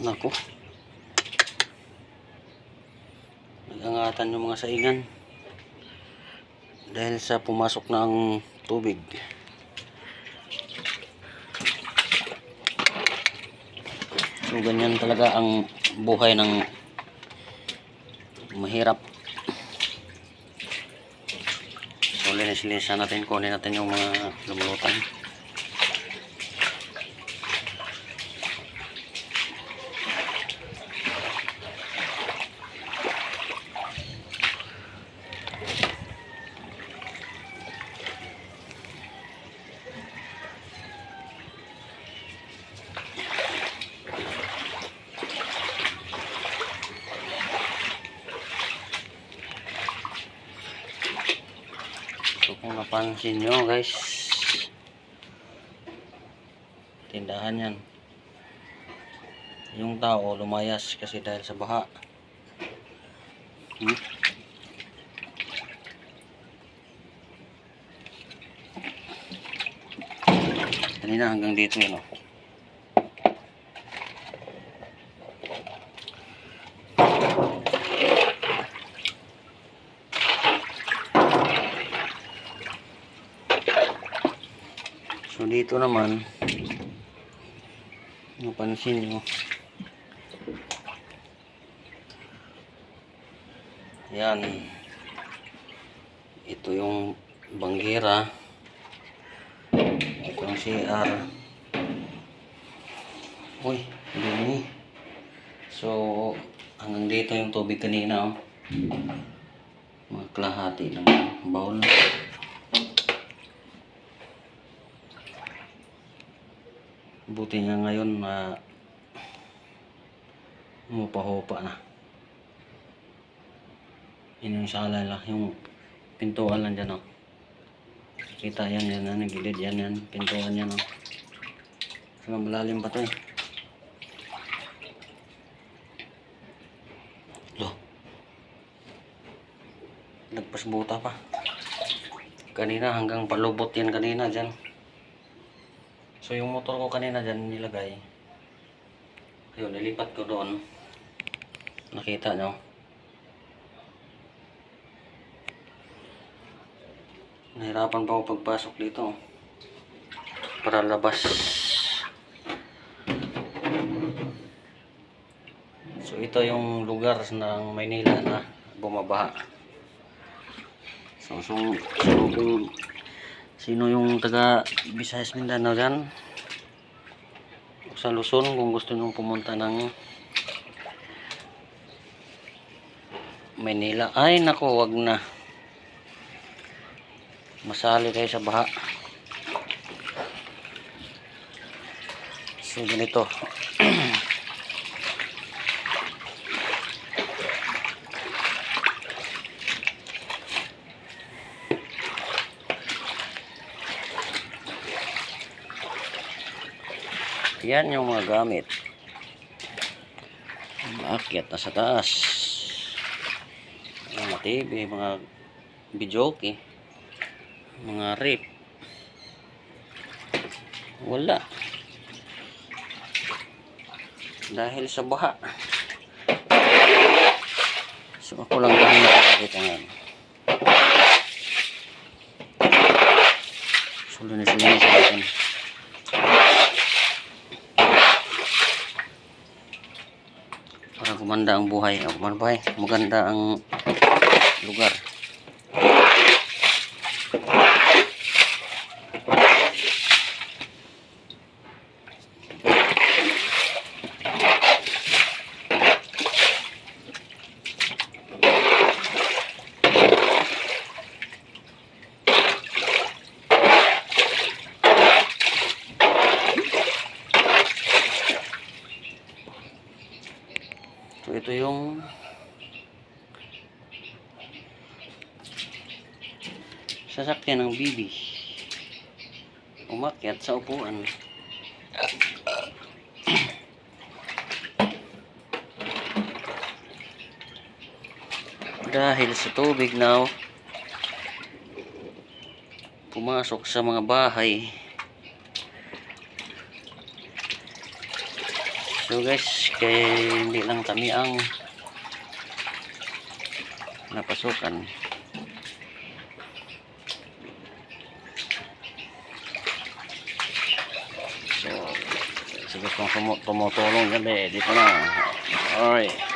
Nako. Nagangatan yung mga saingan. Dahil sa pumasok na ang tubig. So ganyan talaga ang buhay ng mahirap. So linis-linisan natin, kunin natin yung mga lumulutan. So kung napansin nyo guys, tindahan yan. Yung tao lumayas kasi dahil sa baha. Hmm? Kanina hanggang dito yun oh. So dito naman napansin nyo. Yan. Ito yung bangira ito yung CR uy dumi so hanggang dito yung tubig kanina oh. mga kalahati ng bowl Buti nga ngayon na umupa-hupa na. Yun yung sa alala, yung pintuan lang dyan, oh. Kita yan, yan, yan, gilid yan, yan, pintuan yan, oh. Saka malalim pa to, eh. Lo. Nagpas buta pa. Kanina hanggang palubot yan kanina dyan. So yung motor ko kanina dyan nilagay. Ayun, nilipat ko doon. Nakita nyo. Nahirapan pa ako pagpasok dito. Para labas. So ito yung lugar ng Maynila na bumabaha. So, so, so kung Sino yung taga Visayas Mindanao dyan? Sa Luzon kung gusto nyo pumunta ng Manila. Ay nako, wag na. Masali kayo sa baha. So ganito. Yan yung mga gamit. Maakyat na sa taas. Mga TV, mga videoke, mga rip. Wala. Dahil sa baha. So ako lang dahil nakakita ngayon. So linis-linis natin. Para gumanda ang buhay. O, gumanda buhay. Maganda ang lugar. So ito yung sasakyan ng bibi. Umakyat sa upuan. Dahil sa tubig now, pumasok sa mga bahay. So guys, kay hindi lang kami ang napasukan. So, sige kung tumu- tumutulong eh, dito na. Alright.